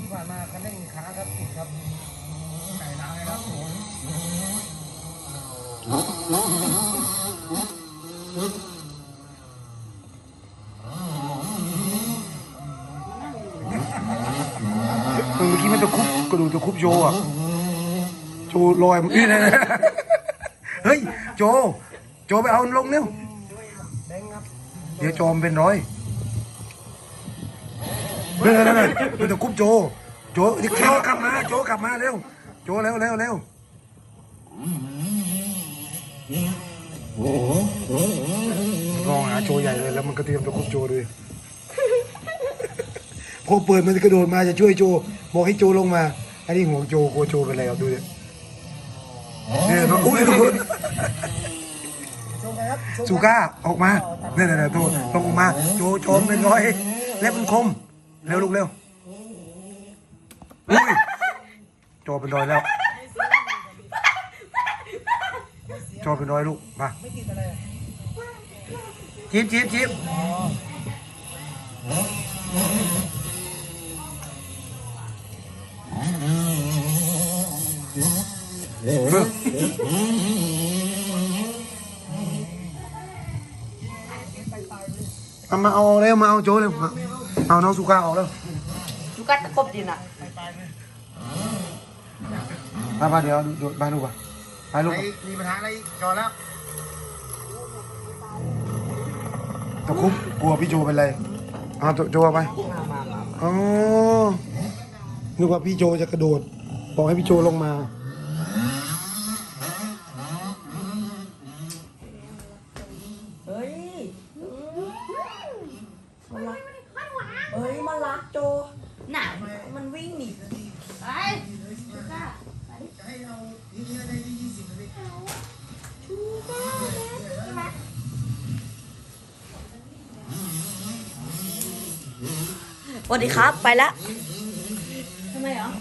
ที่ผ่านมาคันเร่งค้าครับติดครับไหนน้ำนลยครับผมเมื่อกี้มันตะคุบกระดูกตะคุบโจอะโจลอยนี่นะเฮ้ยโจ โจไปเอาลงเร็วเดี๋ยวจอมเป็นร้อย เฮ้ยนั่นนั่นมันตะคุบโจ โจโจกลับมา โจกลับมาเร็ว โจเร็วเร็วเร็วมองหาโจใหญ่เลยแล้วมันก็เตรียมตะคุบโจด้วยพอเปิดมันกระโดดมาจะช่วยโจบอกให้โจลงมา อันนี้ห่วงโจกลัวโจเป็นอะไรครับดูดิเนี่ยมันอุ้ยทุกคนสุก้าออกมาเนี่ยเนี่ยตัวลงออกมา โจโจเป็นร้อย เล็บมันคม เร็วลูกเร็วอุ้ยโจเป็นร้อยแล้ว โจเป็นร้อยลูก มาจิ๊บจิ๊บจิ๊บเอามาเอาเร็วมาเอาโจเร็วมา เอาน้องสุก้าออกแล้วจุกัดตะกบดินอะมามาเดี๋ยวดูมาลูกป่ะไปลูกมีปัญหาอะไรจอแล้วตะคุบกลัวพี่โจเป็นไรเอาโจโจเอาไปอ๋อนึกว่าพี่โจจะกระโดด บอกให้พี่โจลงมา เฮ้ยมันรักเฮ้ยมันรักโจ หนามันวิ่งหนีไปจุก้าให้เราทีนี้ได้ยี่สิบนาทีชูก้าใช่ไหมสวัสดีครับ ไปละส